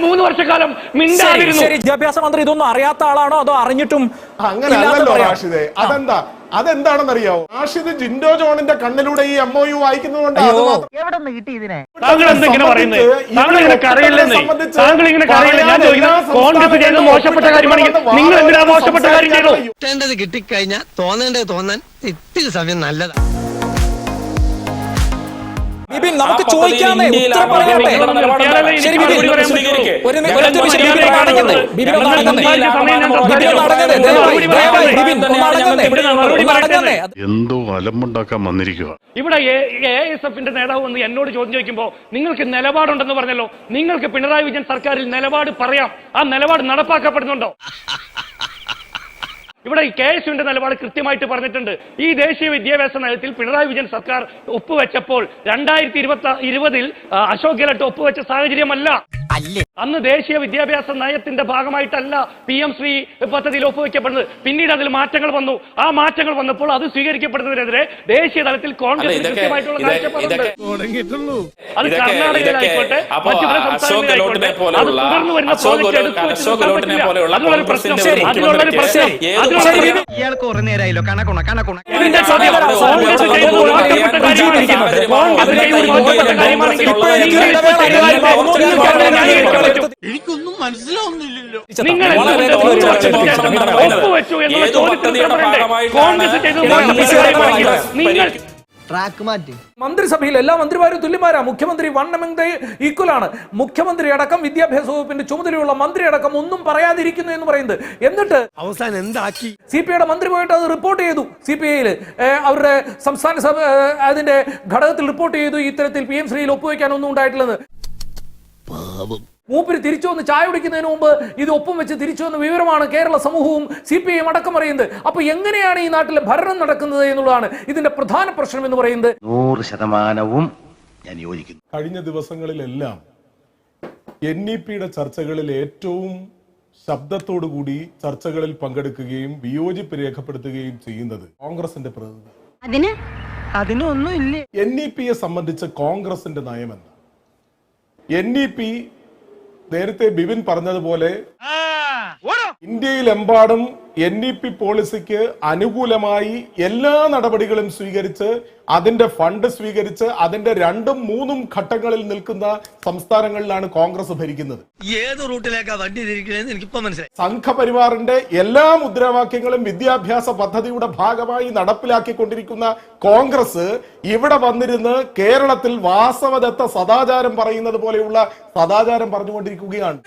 മൂന്ന് വർഷക്കാലം വിദ്യാഭ്യാസ മന്ത്രി ഇതൊന്നും അറിയാത്ത ആളാണോ അതോ അറിഞ്ഞിട്ടും അങ്ങനെ അതെന്താ? അതെന്താണെന്നറിയാവോ? റാഷിദ് ജിൻഡോ ജോണിന്റെ കണ്ണിലൂടെ ഈ എം ഒ യു വായിക്കുന്നതുകൊണ്ട് അത് മാത്രം എവിടെ കിട്ടി ഇതിനെ? താങ്കൾ എന്തെങ്കിലും പറയുന്നത്? താങ്കൾ ഇങ്ങനെ ഇവിടെ താങ്കൾ ഇങ്ങനെ കരയില്ല? ഞാൻ പറയാൻ കോൺഗ്രസ് ചെയ്തത് മോശപ്പെട്ട കാര്യമാണെങ്കിൽ നിങ്ങൾ എന്തിനാ മോശപ്പെട്ട കാര്യം ചെയ്തു സംസാരിക്കാൻ കിട്ടേണ്ടത് കിട്ടിക്കഴിഞ്ഞാൽ തോന്നേണ്ടത് തോന്നാൻ ഇത്തിരി സമയം നല്ലതാണ് ബിപിൻ നമുക്ക് ചോദിക്കാമേ ഉത്തരം പറയട്ടെ ശരി. ഒരു നടക്കുന്നത്. നടക്കുന്നത്. നടക്കുന്നത്. എന്തോ അലമ്പുണ്ടാക്കാൻ വന്നിരിക്കുക ഇവിടെ എ എസ് എഫിന്റെ നേതാവ് വന്ന് എന്നോട് ചോദ്യം ചോദിക്കുമ്പോൾ നിങ്ങൾക്ക് നിലപാടുണ്ടെന്ന് പറഞ്ഞല്ലോ നിങ്ങൾക്ക് പിണറായി വിജയൻ സർക്കാരിൽ നിലപാട് പറയാം ആ നിലപാട് നടപ്പാക്കപ്പെടുന്നുണ്ടോ ഇവിടെ ഈ കെ എസ് യുവിന്റെ നിലപാട് കൃത്യമായിട്ട് പറഞ്ഞിട്ടുണ്ട്. ഈ ദേശീയ വിദ്യാഭ്യാസ നയത്തിൽ പിണറായി വിജയൻ സർക്കാർ ഒപ്പുവെച്ചപ്പോൾ രണ്ടായിരത്തി ഇരുപത്തി ഇരുപതിൽ അശോക് ഗെഹ്ലോട്ട് ഒപ്പുവെച്ച സാഹചര്യമല്ല. അന്ന് ദേശീയ വിദ്യാഭ്യാസ നയത്തിന്റെ ഭാഗമായിട്ടല്ല പി എം ശ്രീ പദ്ധതിയിൽ ഒപ്പുവെക്കപ്പെടുന്നത് പിന്നീട് അതിൽ മാറ്റങ്ങൾ വന്നു ആ മാറ്റങ്ങൾ വന്നപ്പോൾ അത് സ്വീകരിക്കപ്പെടുന്നതിനെതിരെ ദേശീയ തലത്തിൽ കോൺഗ്രസ് കൃത്യമായിട്ടുള്ള ഇതൊക്കെ കാഴ്ചപ്പാടുണ്ട് അത് കർണാടകയിലായിക്കോട്ടെ മറ്റു പല സംസ്ഥാനങ്ങളിലായിക്കോട്ടെ തുടർന്ന് വരുന്ന എടുത്തു അതിനുള്ളൊരു പ്രശ്നം ഒരു അതിനുള്ളൊരു പ്രശ്നം ഇയാൾക്ക് കുറെ നേരമായല്ലോ കണക്കുണ കണക്കുണ ഇതിന്റെ ചോദ്യം കോൺഗ്രസ് ചെയ്തത് ചെയ്തത് കാര്യമാണെങ്കിൽ എനിക്കൊന്നും മനസ്സിലാവുന്നില്ലല്ലോ. നിങ്ങൾ ഒപ്പുവെച്ചു എന്നുള്ള ചോദ്യത്തിന് കോൺഗ്രസ് ചെയ്തത്? നിങ്ങൾ ട്രാക്ക് മാറ്റി. മന്ത്രിസഭയിൽ എല്ലാ മന്ത്രിമാരും തുല്യമാരാ മുഖ്യമന്ത്രി വൺ എമംഗ് ഈക്വൽ ആണ്. മുഖ്യമന്ത്രി അടക്കം വിദ്യാഭ്യാസ വകുപ്പിന്റെ ചുമതലയുള്ള മന്ത്രി അടക്കം ഒന്നും പറയാതിരിക്കുന്നു എന്ന് പറയുന്നത്. എന്നിട്ട് അവസാനം എന്താക്കി? സി പി ഐയുടെ മന്ത്രി പോയിട്ട് അത് റിപ്പോർട്ട് ചെയ്തു. സി പി ഐയിൽ അവരുടെ സംസ്ഥാന സഭ അതിന്റെ ഘടകത്തിൽ റിപ്പോർട്ട് ചെയ്തു. ഇത്തരത്തിൽ പി എം ശ്രീയിൽ ഒപ്പുവെക്കാൻ ഒന്നും ഉണ്ടായിട്ടില്ലെന്ന് മൂപ്പര് തിരിച്ചു വന്ന് ചായ കുടിക്കുന്നതിന് മുമ്പ് ഇത് ഒപ്പം വെച്ച് തിരിച്ചു വന്ന വിവരമാണ് കേരള സമൂഹവും സി പി ഐ അടക്കം അറിയുന്നത്. അപ്പൊ എങ്ങനെയാണ് ഈ നാട്ടിലെ ഭരണം നടക്കുന്നത് എന്നുള്ളതാണ് ഇതിന്റെ പ്രധാന പ്രശ്നം എന്ന് പറയുന്നത്. നൂറ് ശതമാനവും ഞാൻ യോജിക്കുന്നു. കഴിഞ്ഞ ദിവസങ്ങളിലെല്ലാം എൻ ഇ പിയുടെ ചർച്ചകളിൽ ഏറ്റവും ശബ്ദത്തോടുകൂടി ചർച്ചകളിൽ പങ്കെടുക്കുകയും വിയോജിപ്പ് രേഖപ്പെടുത്തുകയും ചെയ്യുന്നത് കോൺഗ്രസിന്റെ പ്രതിനിധി. അതിന്? അതിനൊന്നും ഇല്ല എൻ ഇ പിയെ സംബന്ധിച്ച് കോൺഗ്രസിന്റെ നയമെന്ന് എൻ ഇ പി നേരത്തെ ബിപിൻ പറഞ്ഞതുപോലെ ഇന്ത്യയിലെമ്പാടും എൻ ഇ പി പോളിസിക്ക് അനുകൂലമായി എല്ലാ നടപടികളും സ്വീകരിച്ച് അതിന്റെ ഫണ്ട് സ്വീകരിച്ച് അതിന്റെ രണ്ടും മൂന്നും ഘട്ടങ്ങളിൽ നിൽക്കുന്ന സംസ്ഥാനങ്ങളിലാണ് കോൺഗ്രസ് ഭരിക്കുന്നത്. ഏത് റൂട്ടിലേക്കാ വണ്ടി എനിക്കിപ്പോ മനസ്സിലായി. സംഘപരിവാറിന്റെ എല്ലാ മുദ്രാവാക്യങ്ങളും വിദ്യാഭ്യാസ പദ്ധതിയുടെ ഭാഗമായി നടപ്പിലാക്കിക്കൊണ്ടിരിക്കുന്ന കോൺഗ്രസ് ഇവിടെ വന്നിരുന്ന് കേരളത്തിൽ വാസവദത്ത സദാചാരം പറയുന്നത് പോലെയുള്ള സദാചാരം പറഞ്ഞുകൊണ്ടിരിക്കുകയാണ്.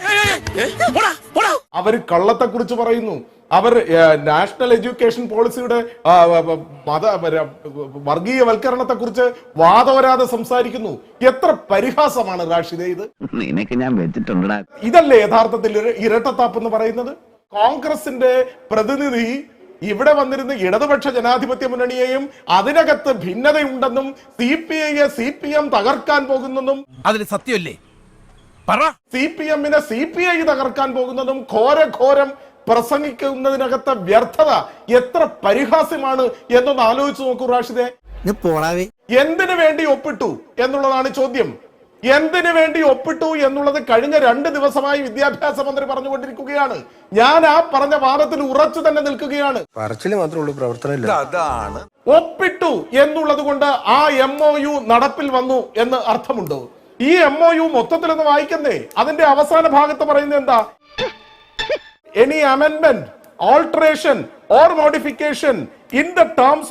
അവർ കള്ളത്തെക്കുറിച്ച് പറയുന്നു. അവർ നാഷണൽ എഡ്യൂക്കേഷൻ പോളിസിയുടെ മത വർഗീയവൽക്കരണത്തെ കുറിച്ച് വാദവരാതെ സംസാരിക്കുന്നു. എത്ര പരിഹാസമാണ് റാഷിദ് ഇത്? നിനക്ക് ഞാൻ വെച്ചിട്ടുണ്ട് ഇതല്ലേ യഥാർത്ഥത്തിൽ ഇരട്ടത്താപ്പ് എന്ന് പറയുന്നത്? കോൺഗ്രസിന്റെ പ്രതിനിധി ഇവിടെ വന്നിരുന്ന ഇടതുപക്ഷ ജനാധിപത്യ മുന്നണിയെയും അതിനകത്ത് ഭിന്നതയുണ്ടെന്നും സി പി ഐയെ സി പി എം തകർക്കാൻ പോകുന്നെന്നും അതിന് സത്യമല്ലേ? പറ. സി പി എമ്മിനെ സി പി ഐ തകർക്കാൻ പോകുന്നതും ഘോരഘോരം പ്രസംഗിക്കുന്നതിനകത്തെ വ്യർത്ഥത എത്ര പരിഹാസ്യമാണ് എന്നൊന്ന് ആലോചിച്ച് നോക്കൂ റാഷിദെ. പോടാവേ എന്തിനു വേണ്ടി ഒപ്പിട്ടു എന്നുള്ളതാണ് ചോദ്യം. എന്തിനു വേണ്ടി ഒപ്പിട്ടു എന്നുള്ളത് കഴിഞ്ഞ രണ്ട് ദിവസമായി വിദ്യാഭ്യാസ മന്ത്രി പറഞ്ഞുകൊണ്ടിരിക്കുകയാണ്. ഞാൻ ആ പറഞ്ഞ വാദത്തിൽ ഉറച്ചു തന്നെ നിൽക്കുകയാണ്. അതാണ്. ഒപ്പിട്ടു എന്നുള്ളത് കൊണ്ട് ആ എം ഒ യു നടപ്പിൽ വന്നു എന്ന് അർത്ഥമുണ്ടോ? ഈ എം ഒ യു മൊത്തത്തിലൊന്ന് വായിക്കുന്നേ. അതിന്റെ അവസാന ഭാഗത്ത് പറയുന്നത് എന്താ?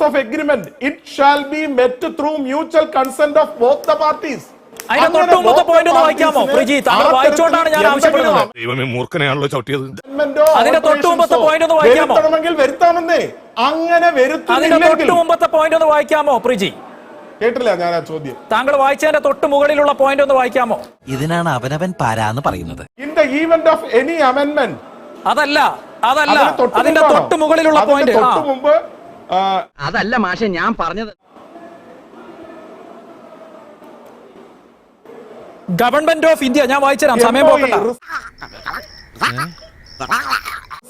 Of agreement it shall be met through mutual consent of both the parties met through മുമ്പത്തെ consent ഒന്ന് വായിക്കാമോ? the parties. ഞാൻ ആവശ്യപ്പെടുന്നത്. അതിന്റെ തൊട്ട് മുമ്പത്തെ പോയിന്റ് ഒന്ന് വായിക്കാമോ? വരുത്താമെന്നേ അങ്ങനെ അതിന്റെ തൊട്ട് മുമ്പത്തെ പോയിന്റ് ഒന്ന് വായിക്കാമോ പ്രിജി കേട്ടില്ല ഞാൻ ആ ചോദ്യം താങ്കൾ വായിച്ചതിന്റെ തൊട്ട് മുകളിലുള്ള പോയിന്റ് ഒന്ന് വായിക്കാമോ ഇതിനാണ് അവനവൻ പാരാന്ന് പറയുന്നത് in the event of any അമെൻമെന്റ് അതല്ല അതല്ല. അതിന്റെ? തൊട്ട് മുകളിലുള്ള പോയിന്റ് മുമ്പ് അതല്ല മാഷെ ഞാൻ പറഞ്ഞത്. ഗവൺമെന്റ് ഓഫ് ഇന്ത്യ ഞാൻ വായിച്ചുതരാം സമയം പോകണ്ട പോക്കണ്ട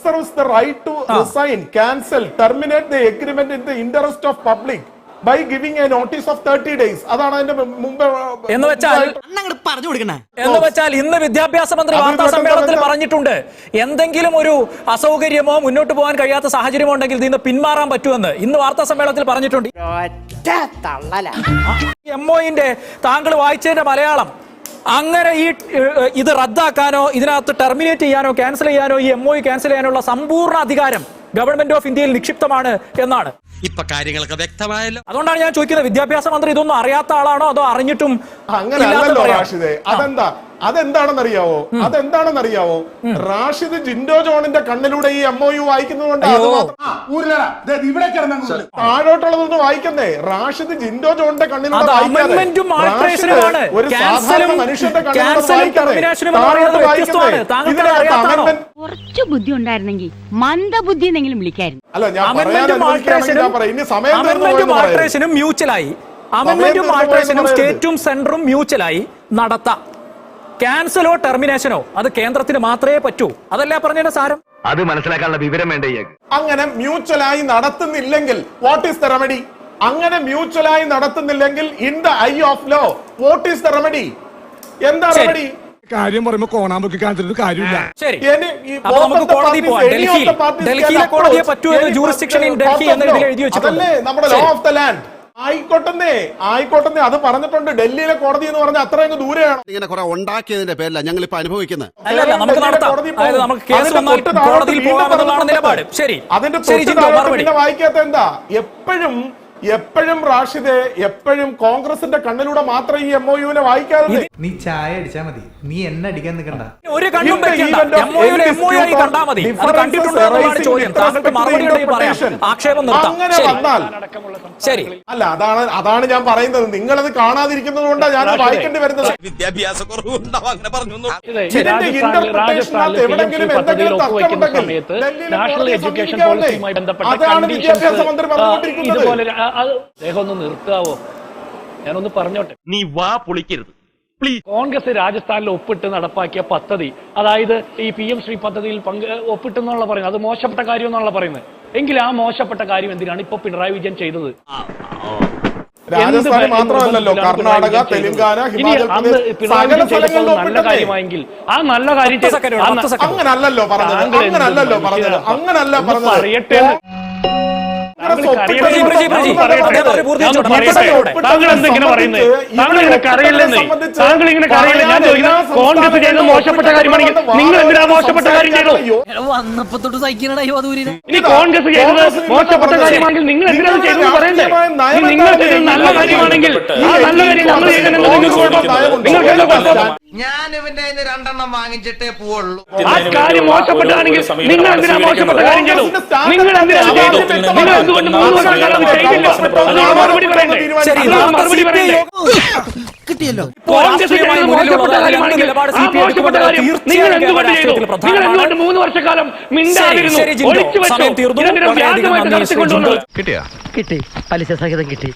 reserves the to to resign, cancel, the agreement in in the of public. By giving a notice of thirty days അതാണ് അതിന്റെ മുമ്പ് എന്ന് വെച്ചാൽ പറഞ്ഞു കൊടുക്കണേ. എന്ന് വെച്ചാൽ ഇന്ന് വിദ്യാഭ്യാസ മന്ത്രി വാർത്താ സമ്മേളനത്തിൽ? പറഞ്ഞിട്ടുണ്ട്. എന്തെങ്കിലും ഒരു അസൗകര്യമോ മുന്നോട്ട് പോകാൻ കഴിയാത്ത സാഹചര്യമോ ഉണ്ടെങ്കിൽ ഇതിൽ നിന്ന് പിന്മാറാൻ പറ്റുമെന്ന് ഇന്ന് വാർത്താ സമ്മേളനത്തിൽ പറഞ്ഞിട്ടുണ്ട്. എം ഒന്റെ താങ്കൾ വായിച്ചതിന്റെ മലയാളം. അങ്ങനെ ഈ ഇത് റദ്ദാക്കാനോ ഇതിനകത്ത് ടെർമിനേറ്റ് ചെയ്യാനോ ക്യാൻസൽ ചെയ്യാനോ ഈ എം ഒ ക്യാൻസൽ ചെയ്യാനുള്ള സമ്പൂർണ അധികാരം ഗവൺമെന്റ് ഓഫ് ഇന്ത്യയിൽ നിക്ഷിപ്തമാണ് എന്നാണ്. ഇപ്പൊ കാര്യങ്ങളൊക്കെ വ്യക്തമായല്ലോ. അതുകൊണ്ടാണ് ഞാൻ ചോദിക്കുന്നത് വിദ്യാഭ്യാസ മന്ത്രി ഇതൊന്നും അറിയാത്ത ആളാണോ അതോ അറിഞ്ഞിട്ടും അങ്ങനെ അല്ലല്ലോ റാഷിദെ. അതെന്താ? അതെന്താണെന്നറിയാവോ? അതെന്താണെന്നറിയാവോ? റാഷിദ് ജിൻഡോ ജോണിന്റെ കണ്ണിലൂടെ ഈ എം ഒ യു വായിക്കുന്നതുകൊണ്ട് അത് അയ്യോ. മാത്രം താഴോട്ടുള്ളതൊന്ന് വായിക്കുന്നേ. റാഷിദ് ജിൻഡോ ജോണിന്റെ കണ്ണിലൂടെ അത് വായിക്കാതെ. ഒരു സാധാരണ മനുഷ്യന്റെ കണ്ണിലൂടെ വായിക്കാതെ അറിയാത്തതാണോ? amendment കുറച്ചു ബുദ്ധി ഉണ്ടായിരുന്നെങ്കിൽ മന്ദബുദ്ധി എന്നെങ്കിലും വിളിക്കായിരുന്നു. അല്ല ഞാൻ പറയാൻ മ്യൂച്വലായി. അമെന്മെന്റും തീർന്നു ആൾട്രേഷനും സ്റ്റേറ്റും സെന്ററും മ്യൂച്വലായി നടത്താം. ക്യാൻസലോ ടെർമിനേഷനോ അത് കേന്ദ്രത്തിന് മാത്രമേ പറ്റൂ. അതല്ല പറഞ്ഞതിന്റെ സാരം? അത് മനസ്സിലാക്കാനുള്ള വിവരം വേണ്ട അങ്ങനെ മ്യൂച്വലായി നടത്തുന്നില്ലെങ്കിൽ വാട്ട് ഈസ് ദ റെമഡി അങ്ങനെ മ്യൂച്വലായി നടത്തുന്നില്ലെങ്കിൽ in the eye of law what is the remedy എന്താ. റെമഡി കാര്യം പറയുമ്പോ കോണാമ്പൊക്കെ കാണിച്ചിട്ട് കാര്യമില്ല. ശരി. അപ്പൊ നമുക്ക് കോടതി പോവാം. ഡൽഹിയിലെ കോടതിയെ പറ്റൂ ജൂറിസ്ഡിക്ഷൻ ഇൻ ഡൽഹി of എന്ന്. എഴുതി വെച്ചിട്ടുണ്ട്. നമ്മുടെ ലോ ഓഫ് ദ ലാൻഡ് ആയിക്കോട്ടെ ആയിക്കോട്ടെന്നേ. അത് പറഞ്ഞിട്ടുണ്ട്. ഡൽഹിയിലെ കോടതി എന്ന് പറഞ്ഞാൽ അത്ര അങ്ങ് ദൂരെയാണ്. ഇങ്ങനെ കുറെ ഉണ്ടാക്കിയതിന്റെ പേരില ഞങ്ങൾ ഇപ്പൊ അനുഭവിക്കുന്നത് അല്ലല്ല നമുക്ക് ഡൽഹിയിലെ അതായത് നമുക്ക് കേസ് അതിന്റെ വായിക്കാത്ത എന്താ? എപ്പോഴും എപ്പോഴും റാഷിദെ എപ്പോഴും കോൺഗ്രസിന്റെ കണ്ണിലൂടെ മാത്രം ഈ എം ഒ യുവിനെ വായിക്കാറുണ്ട്. നീ ചായ അടിച്ചാ മതി. നീ എന്നെ അടിക്കാൻ നിൽക്കണ്ട. ഒരു അങ്ങനെ വന്നാൽ ശരി. അല്ല അതാണ് അതാണ് ഞാൻ പറയുന്നത്. നിങ്ങളത് കാണാതിരിക്കുന്നത് കൊണ്ടാണ് ഞാൻ. വായിക്കേണ്ടി വരുന്നത്. വിദ്യാഭ്യാസ ഇതിന്റെ interpretation എവിടെങ്കിലും എന്തെങ്കിലും തർക്കമുണ്ടെങ്കിൽ ഡൽഹിയിലെ നാഷണൽ കോടതിയെ എഡ്യൂക്കേഷൻ സമീപിക്കാവുന്നേ. പോളിസിയുമായി ബന്ധപ്പെട്ട അതാണ് വിദ്യാഭ്യാസ മന്ത്രി പറഞ്ഞുകൊണ്ടിരിക്കുന്നത്. അത് അദ്ദേഹം ഒന്ന് നിർത്താവോ? ഞാനൊന്ന് പറഞ്ഞോട്ടെ. നീ വാ പൊളിക്കരുത്. കോൺഗ്രസ് രാജസ്ഥാനിൽ ഒപ്പിട്ട് നടപ്പാക്കിയ പദ്ധതി അതായത് ഈ പി എം ശ്രീ പദ്ധതിയിൽ പങ്ക് ഒപ്പിട്ടെന്നുള്ള പറയുന്നത്. അത് മോശപ്പെട്ട കാര്യം എന്നുള്ള പറയുന്നത്. എങ്കിൽ ആ മോശപ്പെട്ട കാര്യം എന്തിനാണ് ഇപ്പൊ പിണറായി വിജയൻ ചെയ്തത്? രാജസ്ഥാൻ മാത്രമല്ലല്ലോ കർണാടക തെലുങ്കാന ഹിമാചൽ പ്രദേശ് നല്ല. കാര്യമായെങ്കിൽ ആ നല്ല കാര്യം അങ്ങനല്ലല്ലോ പറഞ്ഞത് അങ്ങനല്ലോ അങ്ങനല്ലല്ലോ പറഞ്ഞത്? അങ്ങനല്ല പറഞ്ഞത്. പറയട്ടെ. താങ്കൾ എന്തെങ്കിലും പറയുന്നത്? താങ്കൾ ഇങ്ങനെ കരയില്ലെന്നേ. താങ്കൾ ഇങ്ങനെ കരയില്ല? ഞാൻ ചോദിക്കുന്നത് കോൺഗ്രസ് ചെയ്യുന്ന മോശപ്പെട്ട കാര്യമാണെങ്കിൽ നിങ്ങൾ എന്തിനാ മോശപ്പെട്ട കാര്യം ചെയ്തു വന്നപ്പോ തൊട്ട് സഹിക്കണടാ ഈ വധൂരിനെ. ഇനി കോൺഗ്രസ് ചെയ്തത് മോശപ്പെട്ട കാര്യമാണെങ്കിൽ നിങ്ങൾ എന്തിനാ ചെയ്തത് പറയണ്ടേ? നിങ്ങൾ ചെയ്തത് നല്ല കാര്യമാണെങ്കിൽ ആ നല്ല കാര്യം നമ്മൾ ചെയ്യുന്നതിന് നിങ്ങൾക്ക് നിങ്ങൾക്ക് ഞാൻ ഇവന്റെ രണ്ടെണ്ണം വാങ്ങിച്ചിട്ടേ പോവുള്ളൂ. ആ കാര്യം മോശപ്പെട്ടതാണെങ്കിൽ നിങ്ങൾ എന്തിനാ മോശപ്പെട്ട കാര്യം ചെയ്തു നിങ്ങൾ എന്തിനാ അത് ചെയ്തു നിങ്ങൾ എന്തുകൊണ്ട് മൂന്ന് വർഷം കാലം അത് ചെയ്തില്ല അതിനുള്ള മറുപടി പറയണ്ടേ? അതിനുള്ള മറുപടി പറയണ്ടേ കിട്ടിയല്ലോ. കോൺഗ്രസ് മോശപ്പെട്ട കാര്യമാണെങ്കിൽ ആ മോശപ്പെട്ട കാര്യം നിങ്ങൾ എന്തുകൊണ്ട് ചെയ്തു? എന്തുകൊണ്ട് മൂന്ന് വർഷക്കാലം മിണ്ടാതിരുന്നു? ഒളിച്ചു വെച്ചു? കിട്ടിയാ? കിട്ടി. പലിശ സഹിതം കിട്ടി.